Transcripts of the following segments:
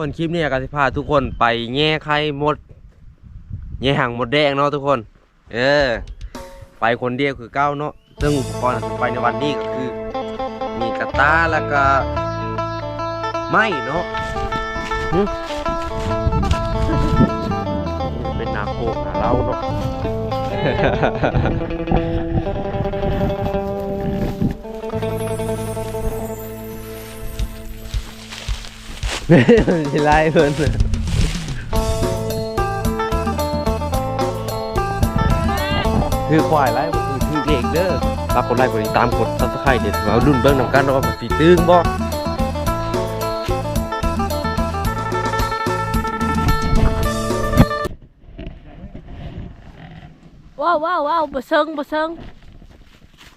คนคลิปนี้ก็สิพาทุกคนไปแง่ไข่มด แง่หางมดแดงเนาะทุกคน เออ ไปคนเดียวคือเก้าเนาะ ซึ่งอุปกรณ์ที่ไปในวันนี้ก็คือ มีกระตาแล้วก็ไม้เนาะเป็นนาโคกนาเล่าเนาะ สิไล่เพิ่นคือควายไล่บ่คือคือเอกเด้อฝากกดไลค์กดติดตามกด Subscribe เด็ดมารุ่นเบิ่งนำกันเนาะว่ามันสิตึงบ่ว้าวว้าวว้าวบ่เซิงบ่เซิง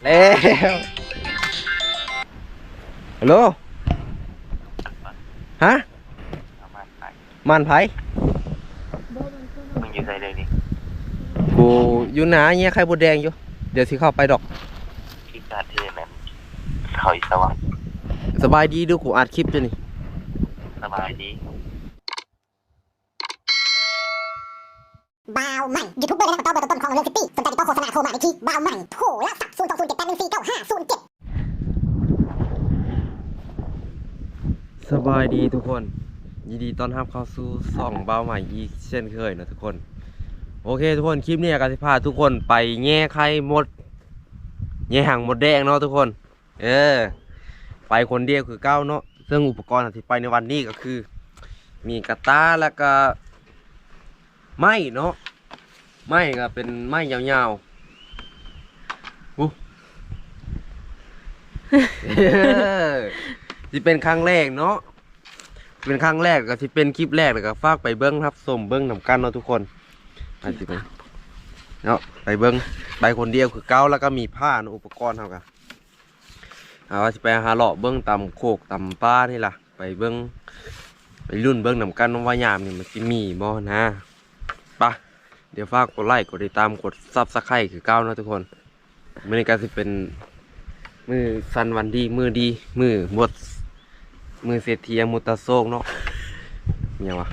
แล้วฮัลโหล ฮะมันไผมึงอยู่ใส่เลยนี่กูอยู่หนาเงี้ยไข่บดแดงอยู่ เดี๋ยวสิเข้าไปดอกที่กาเทนั้นเขาอีสวรรค์สบายดีดูกูอัดคลิปจ้ะนี่สบายดีบาวใหม่ยูทูบเบอร์และนักต่อเบอร์ต้นของเรื่องซิตี้สนใจติดต่อโฆษณาโทรมาได้ที่บาวใหม่โทรละสักศูนย์สองศูนย์เจ็ดแปดหนึ่งสี่เก้าห้าศูนย์เจ็ด สบายดีทุกคน ยินดีต้อนรับเข้าสู่ส่องเบาใหม่อีกเช่นเคยนะทุกคน โอเคทุกคนคลิปนี้ก็สิพาทุกคนไปแง่ไข่มด แง่หางมดแดงเนาะทุกคน เออ ไปคนเดียวคือเก้าเนาะซึ่งอุปกรณ์ที่ไปในวันนี้ก็คือ มีกระตาแล้วก็ไม้เนาะไม้ก็เป็นไม้ยาวๆอู้ ที่เป็นครั้งแรกเนาะเป็นครั้งแรกก็ที่เป็นคลิปแรกแล้วก็ฝากไปเบิ้งครับสมเบิ้งนำกันเนาะทุกคนอันที่ไปเนาะไปเบิ้งไปคนเดียวคือเก้าแล้วก็มีผ้าเนาะอุปกรณ์เท่ากันเอาสิไปหาเลาะเบิ้งตำโคกตำป้านี่ล่ะ ไปเบิ้งไปรุ่นเบิ้งนำกันว่ายามนี่มันจะมีบ่นะไปะเดี๋ยวฝากกดไลค์กดติดตามกดซับสไครต์คือเก้าเนาะทุกคนมื่อนี้ก็สิเป็นมือสันวันดีมือดีมือหมด มือเศรษฐีอมุตตะโซกเนาะเนี่ยวะ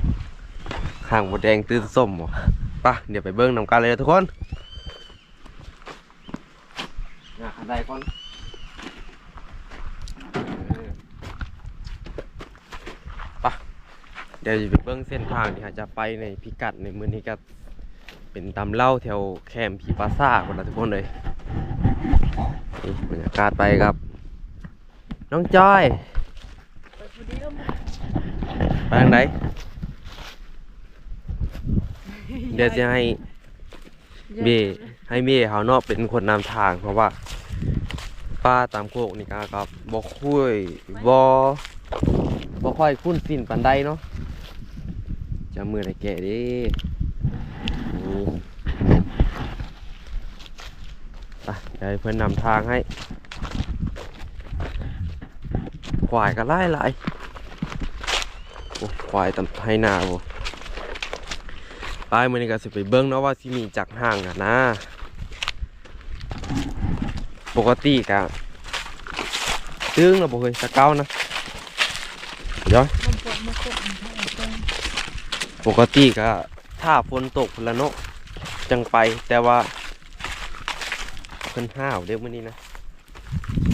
ข้างบดแดงตื้อส้มบ่ปะเดี๋ยวไปเบิ้งนำกันเลยทุกคนอยากอะไรก่อนเออปะเดี๋ยวจะไปเบิ้งเส้นทางที่อาจจะไปในพิกัดในมือนี้ก็เป็นตำเล่าแถวแคมป์พีปาซ่าคนละทุกคนเลยนี่บรรยากาศไปครับ น้องจอย ไปทางไหนเดี๋ยวจะให้เมย์ให้เมย์เขาเนาะเป็นคนนำทาง เพราะว่าป้าตามโคกนี่ก็ครับบ่คุยบ่บ่ค่อยคุ้นสิ้นปันใดเนาะจะมือไหนแก่เดินี่ไปเดี๋ยวให้เพื่อนนำทางให้ควายก็ไล่ไล่ โอ้ควายตำให้นาโอ้ไปมื้อนี้ก็สิไปเบิ่งเนาะว่าสิมีจักห่างกันนะ ปกติกะตึงแล้วบ่เคยสะเก้านะย้อยปกติก็ถ้าฝนตกพุ่นละเนาะจังไปแต่ว่าเพิ่นห้าวเด้อมื้อนี้นะ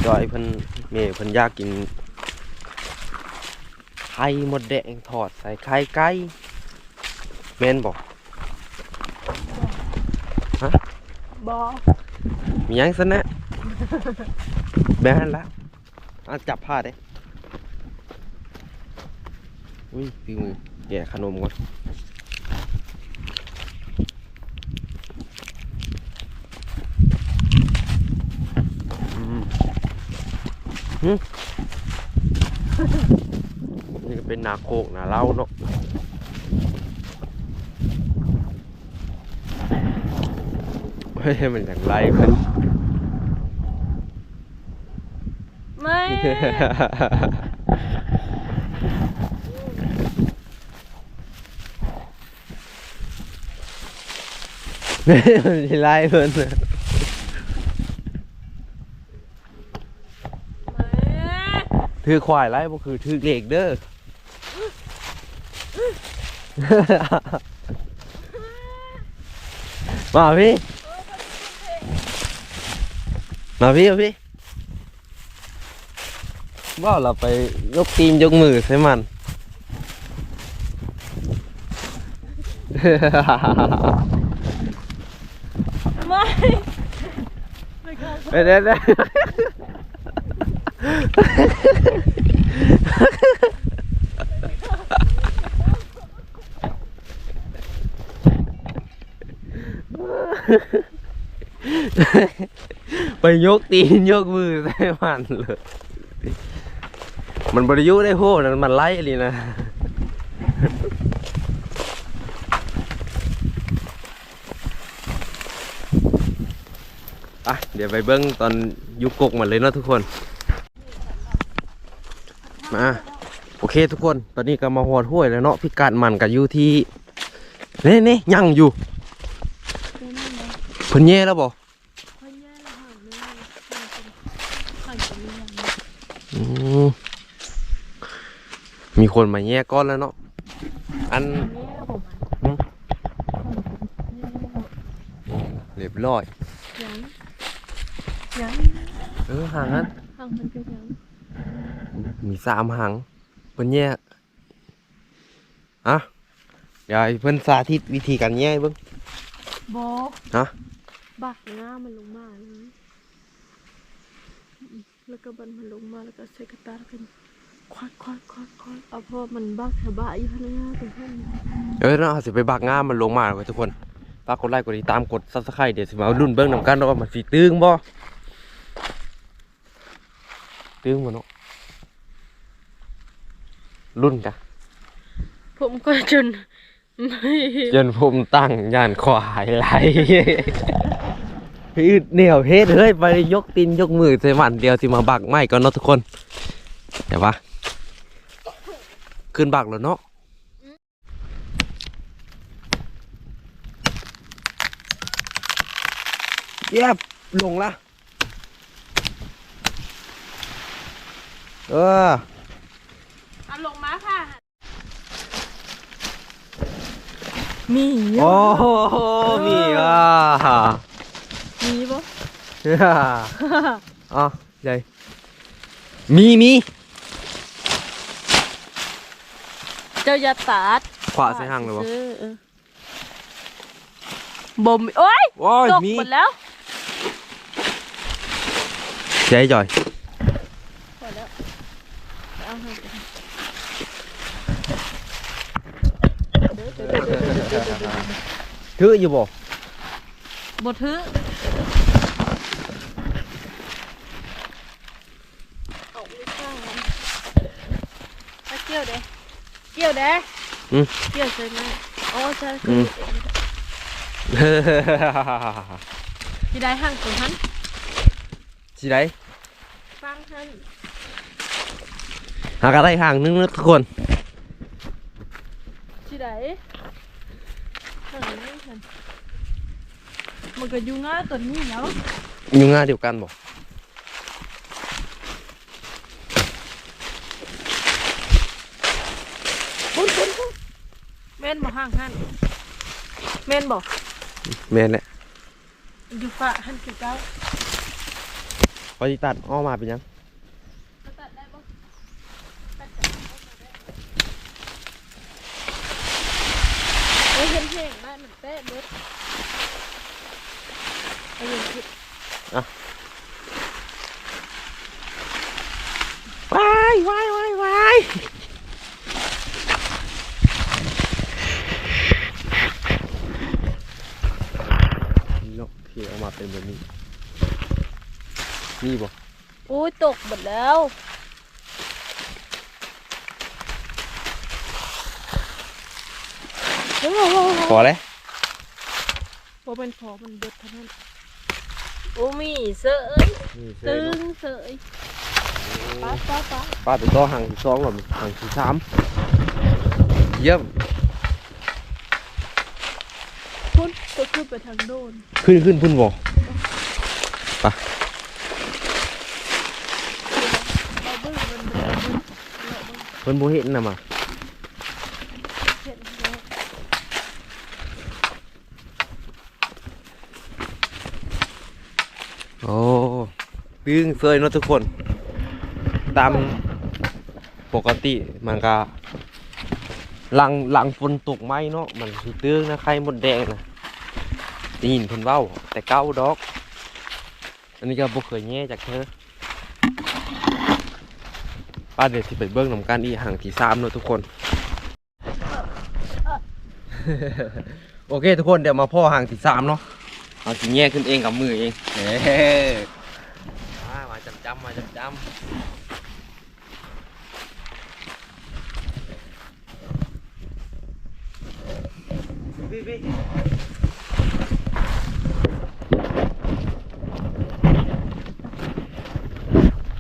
จอยเพิ่นแม่เพิ่นอยากกิน ไข่มดแดงทอดใส่ไข่ไก่แม่นบอกบ่มีหยังซะนะแม่นละเอาจับผ้าเด้อุ้ยพี่มือแกะขนมก่อนอืมหึ นี่ก็เป็นนาโคกนาเล่าเนาะเฮ้ยมันอย่างไรมันไม่ มันสิไล่เพิ่นน่ะถือควายไล่บ่คือถือเหล็กเด้อ มาพี่มาพี่เอาพี่ว่าเราไปยกตีนยกมือใช่มัน ไม่ไม่เข้า เดี๋ยวเดี๋ยวเดี๋ยว ไปยกตีนยกมือใส่มันเลย มันบริยุได้โหนั่นมันไล่เลยนะอะเดี๋ยวไปเบิ้งตอนยุกกกมันเลยเนาะทุกคน มาโอเคทุกคน ตอนนี้ก็มาหอดห้วยแล้วเนาะพิกัดมันก็อยู่ที่นี่นี่ยังอยู่ พิ่นแย่แล้วบ่พญาห่างเลยห่างจากนี้อืมมีคนมาแย่ก้อนแล้วเนาะ อันเรียบร้อยยังยังเออห่างนั้นห่างมันก็ยังมีสามหางเพิ่นแย่อะเดี๋ยวให้เพิ่นสาธิตวิธีการแย่เบิ่งโบฮะ บักหน้ามันลงมาเลยแล้วก็บันมันลงมาแล้วก็ใส่กระตาแล้วกันควัดควัดควัดควัดเอาเพราะมันบักแถวบ้านอยู่ข้างหน้าตรงนั้นเออเนาะสิไปบักงามมันลงมาเลยทุกคนฝากกดไลค์กดติดตามกดซับสไครต์เดี๋ยวสิมาเอารุ่นเบิ่งนำกันเนาะว่ามันสิตึงบ่ตึงบ่เนาะรุ่นกะผมก็จนไม่จนผมตั้งย่านควายไหล อืดเหนียวเฮ็ดเฮ้ยไปยกตีนยกมือใส่มันเดียวสิมาบักไม้ก่อนเนาะทุกคนเดี๋ยววะขึ้นบักแล้วเนาะเย็บลงละเออเอาลงมาค่ะ มีโอ้โหมีอะมีปะ อ๋อใหญ่มีมีเจ้าอย่าตัดขวาใส่ห่างเลยวะออออบ่มโอ้ยโอ้ยตกมีหมดแล้วใช่จ่อยหมดแล้วเอาให้ไปเดี๋ยวเดี๋ยวเดี๋ยวเดี๋ยวเดี๋ยวเดี๋ยวเดี๋ยวถืออยู่บ่บ่ถือเอาไม่ข้างมัน เอาเกี่ยวเด้เกี่ยวเด้อืมเกี่ยวใช่ไหมอ๋อใช่อืคือมที่ได้ห่างต แม่นบ่ห่างท่านแม่นบ่แม่นแหละอยู่ฝ่าหันคือเก้าพอสิตัดออกมาเป็นหยังตัดได้บ่เอ้ยเห็นแห้งได้มันแป๊ะเบิดเอาอย่างคิดวายวายวายวายนี่เนาะที่ออกมา เป็นแบบนี้นี่บ่โอ้ยตกหมดแล้วโอ้โหพอแล้วพอเป็นพอมันเบิดเท่านั้นโอ้มีเสยนี่เสตึยงเนาะเสยป้าป้าป้าป้าตัวต่อห่างที่สองหรอห่างที่สามเยี่ยม ก็ขึ้นไปทางโน้นขึ้นขึ้นพุ่นบอปะเนบ่งเพิ่นบ่เห็นน่ะมาเห็เลาะโอ้วิ่งเฟยเนาะทุกคน ตามปกติมันก็หลังหลังฝนตกไหมเนาะมันสิตื้องนะใครหมดแดงนะ ได้ยินเพิ่นเว้า แต่เก้าดอก อันนี้ก็บ่เคยแง่จากเธอป้าเดี๋ยวสิไปเบิ่งนำกันอีกห่างที่สามเนาะทุกคน โอเค ทุกคนเดี๋ยวมาพ่อห่างที่สามเนาะเอาสิแง่ขึ้นเองกับมือเองเฮ้มามาจำจำๆมาจำจำๆพี่พี่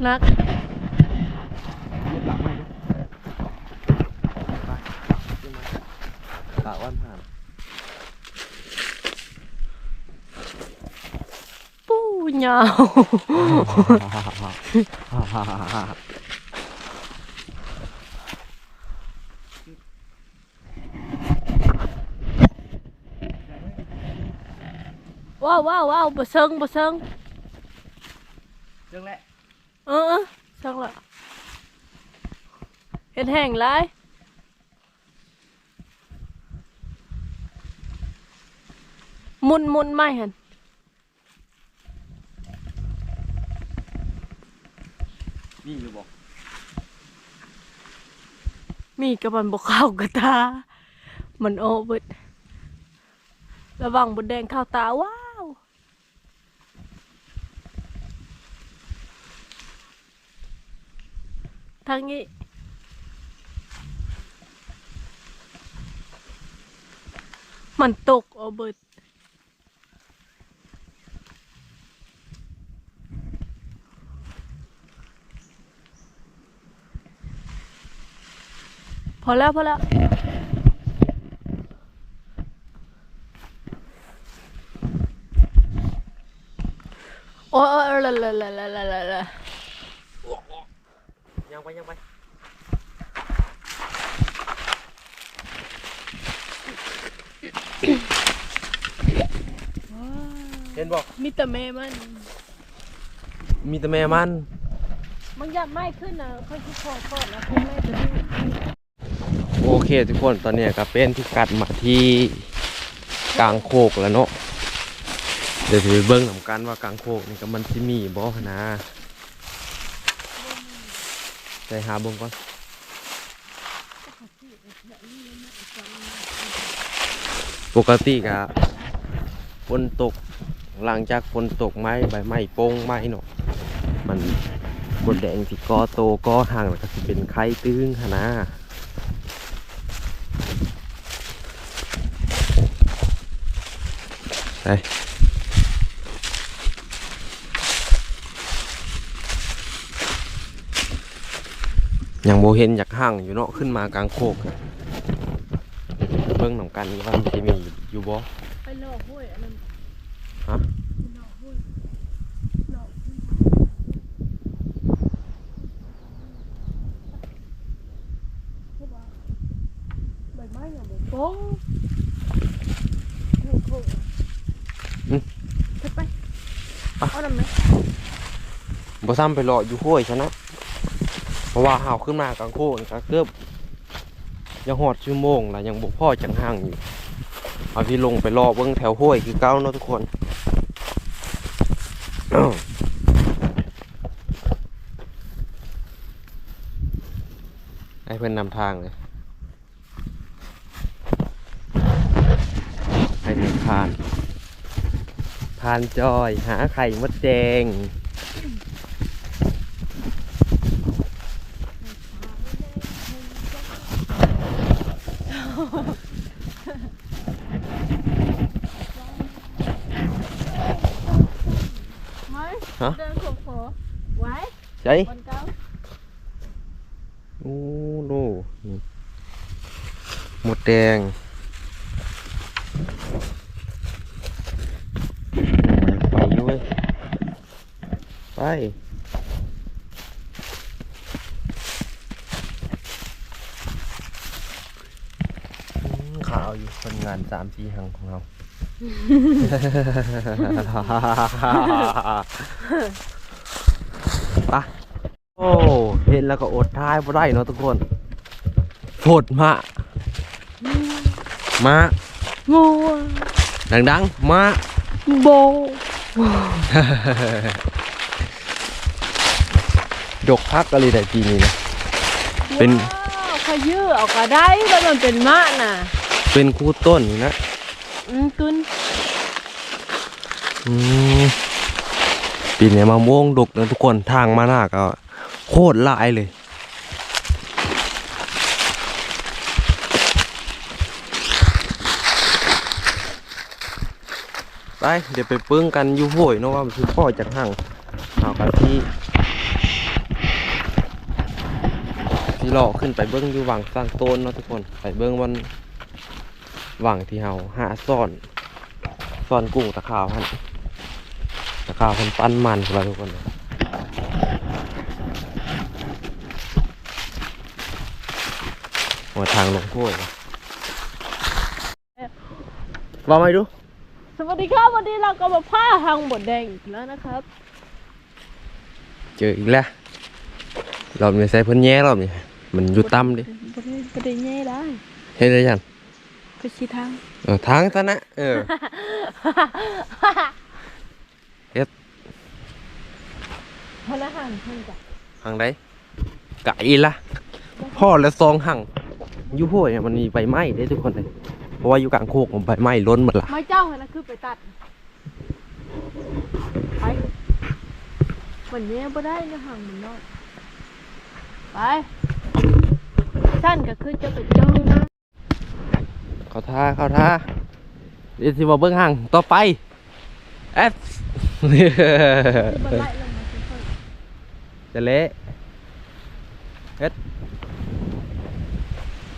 นักปากว่านผ่านปู้ยาว ว้าวว้าวว้าวบ่เซิงบ่เซิงเรื่องแรกเออเออเซิงละเห็นแห้งไรมุนมุนไม่เห็นนี่อยู่บอกมีกับมันบกเข้ากระตา มันโอเบิดระวังบนแดงเข้าตาว้าว ทางนี้ มันตกโอเบิดพอแล้วพอแล้วโอ้ยโอ้ยละละละละละละละ ยังไปยังไปเห็นบอกมีแต่แม่มัน มีแต่แม่มันมันอยากไหม้ขึ้นนะค่อยคิดขอก่อนนะคุณแม่จะดูโอเคทุกคนตอนนี้ก็เป็นที่กัดมาที่กลางโคกแล้วเนาะเดี๋ยวจะไปเบิ้งนำกันว่ากลางโคกนี่ก็มันสิมีบ่หั้นนะ ใจหาเบิ่งก่อนปกติก็ฝนตกหลังจากฝนตกไม้ใบไม้โป่งไม้เนาะมันบนแดงที่กอโตกอห่างแล้วก็สิเป็นไข่ตึงหนะไป ยังโบเห็นอยากห่างอยู่เนาะขึ้นมากลางโคกเบิ่งหนองกันว่ามันจะมีอยู่บ่ไปหลอกห้วยอันนั้นฮะหลอกห้วยหลอกห้วยใบไม้อย่างโป๊ะโอ้โหไปไปเอาดำไหมบ่ซ้ำไปรออยู่ห้วยซะนะ เพราะว่าห่าวขึ้นมากลางโคกนี่ก็เกือบยังหอดชั่วโมงละยังบ่พ่อจังห่างอยู่เอาที่ลงไปรอเบิ่งแถวห้วยคือเก้าเนาะทุกคนอ้าวให้เพื่อนนำทางเลยให้เดินผ่านผ่านจอยหาไข่มดแดง ไหม ฮะ เดินขบขอไว้ ใช่ บนเก้า โอ้โหนี่หมด แดง ไปด้วยไปอืมขาวอยู่คนงานสามสี่หังของเราโอ้ เห็นแล้วก็อดท้ายบ่ได้เนาะทุกคนโฟดมา มางัวดังๆมาโบ ดกพักอะไรได้ปีนี้นะ เป็นว้าวเขายื้อออกก็ได้แล้วมันเป็นมะน่ะ เป็นคู่ต้นอยู่นะอืมตุนอืมปีนี้มะม่วงดกนะทุกคนทางมาหน้าก็โคตรหลายเลย ไปเดี๋ยวไปปึ้งกันอยูโวยเนาะว่ามันคือพ่อจากห่างเอากันที่ที่เลาะขึ้นไปเบิ้งอยู่หวังสร้างโต้นเนาะทุกคนไปเบิ้งวันหวังที่เฮาหาซ่อนซ่อนกุ้งตะขาวหันตะขาวพันปั้นมันสบาทุกคนหัวทางลงโทษนะว่าไม่ดู วัสดีครับวันนี้เราก็มาผ้าทางบดแดงอีกแล้วนะครับ เจออีกแล้วรอบนี้ใส่เพิ่นแย่รอบนี้มันอยู่ต่ำดิบดได้บดได้แย่ได้เห็นได้ยังก็ชี้ทางเออทางซะนะเออพนักงานเพิ่นจ้ะหังไดไก่ละพ่อและซองหังอยูโพดเนี่ยมันมีใบไม้ได้ทุกคนเลย เพราะว่าอยู่กลางโคกผมใบไม้ล้นหมดละไม้เจ้าเหรอคือไปตัดไปเหมือนนี้บ่ได้นะห่างมันน้อยไปสั้นก็คือจะไปเจ้านะเข้าท่าเข้าท่าเดี๋ยวสิบอกเบื้องห่างต่อไปเอฟที่มันไล่ลงมาค่อยจะเละเฮ็ด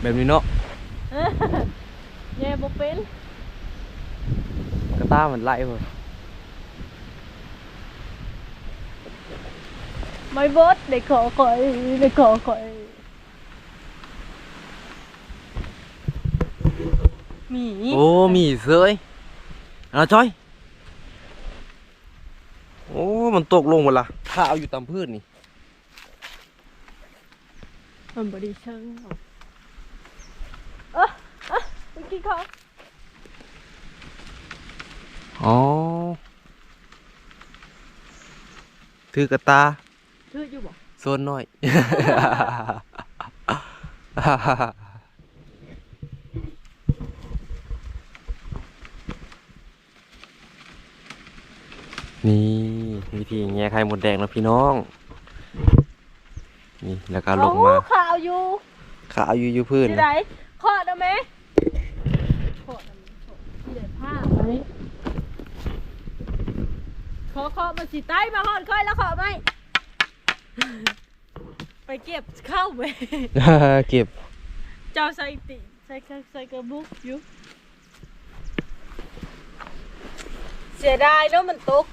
แบบนี้เนาะ ๆแย่บ่เป็นกระต้ามันไล่เลยไม่เบิด để khổ khỏi để khổ khỏi mỉ โอ้มีเสยเอาจ้อยโอ้ มันตกลงหมดละข้าวอยู่ตามพืชนี่ mình bỏ đi chân rồi ơ ơ mình kia không อ๋อถือกระตา chưa chưa bỏ โซนหน่อย นี่วิธีแง่ไข่หมดแดงแล้วพี่น้อง นี่แล้วก็ลงมา Ồ, khảo vô ขาวอยู่อยู่พื้น đi นะ đấy khọ đâu mẹ khọ đâu mẹ khọ đi để pha đấy khọ khọ mà chỉ tay mà hòn coi là khọ mày phải kịp khâu về เก็บ cho xây tị xây xây xây cái bút vô เสียดายเนาะมันตก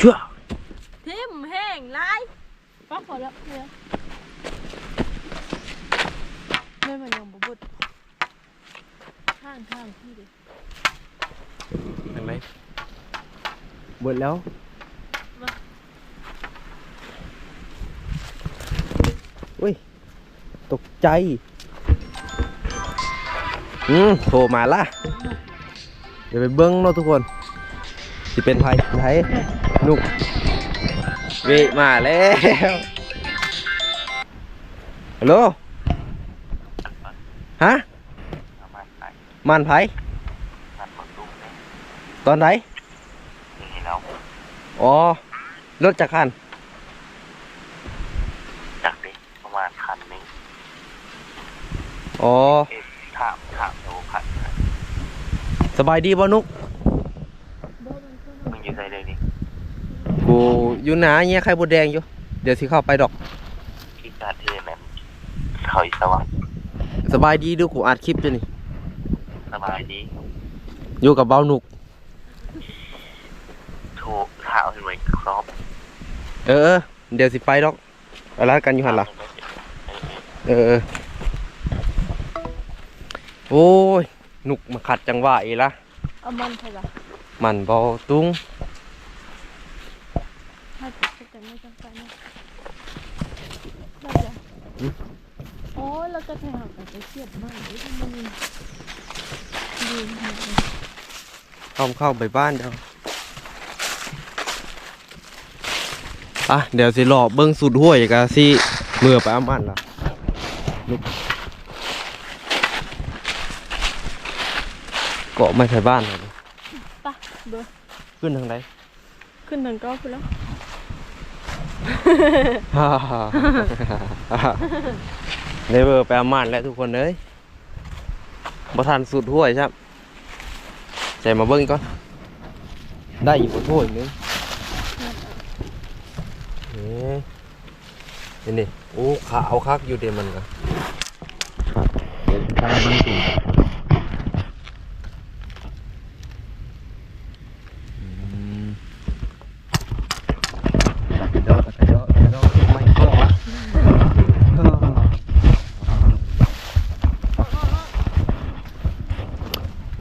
ชั่วทิมแห้งไรปักพอแล้วเนี่ยไม่มันยังบ่บุด ข้างข้างพี่ดิเห็นไหมหมดแล้วมาอุ้ย ตกใจ อืมโผล่มาละเดี๋ยวไปเบิ้งเนาะทุกคนสิเป็นไทยไทยนุกเวมาแล้ว ฮัลโหลฮะ เอามาใส่ มันไผนัดหมดลูกเนี่ยตอนไหนนี่เราอ๋อรถจักรคันจากดิประมาณคันหนึงอ๋อเอ๊ะถามถามดูพันสบายดีบ่นุกมึงอยู่ใส่เลยนี่กูอยู่หนาเงี้ยไข่บดแดงอยู่ เดี๋ยวสิเข้าไปดอกที่การเทนั้นเขาอีสวรรค์สบายดีดูกูอัดคลิปอยู่นี่สบายดีอยู่กับเบ้าหนุก ถูกข่าวเห็นไหมครับเออ เดี๋ยวสิไปดอกอะไรกันอยู่หันล่ะ เออ โอ้ยหนุกมาขัดจังหวะอีละมันเถอะล่ะมันบอตุ้งให้ติโอ้แล้วก็แถงหันไปเสียบมากเลยมัน ดีมากเลยเข้าเข้าไปบ้านเดี๋ยวอะเดี๋ยวสิรอเบิ้งสุดห้วยกะสิเมื่อไปอามันล่ะลุกเกาะไม่ใช่บ้านเลยไปะเบอร์ขึ้นทางไหนขึ้นทางเก้าไปแล้วฮ่าฮ่าฮ่าเดเบอร์ไปอามันแล้วทุกคนเอ้ย บ่ทันสุดห้วยครับใจมาเบิ้งก่อนได้อยู่บ่ถ้วยนึงนี่นี่โอ้ขาเอาคักอยู่เดยวมันก็ตามันสูงอืมเดี๋ยวเดี๋ยวเดี๋ยวไม่ก็ละ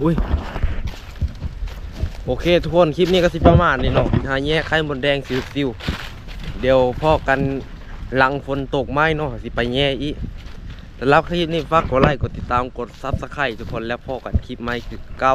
อุ้ย โอ เคทุกคนคลิปนี้ก็สิประมาณนี้เนาะหาแยกไข่มดแดงสิวซิวเดี๋ยวพ่อกันหลังฝนตกไม้เนาะสิไปแย่อีแต่แล้วคลิปนี้ฝากกดไลค์กดติดตามกดซับสไครต์ทุกคนแล้วพ่อกันคลิปใหม่คือเก้า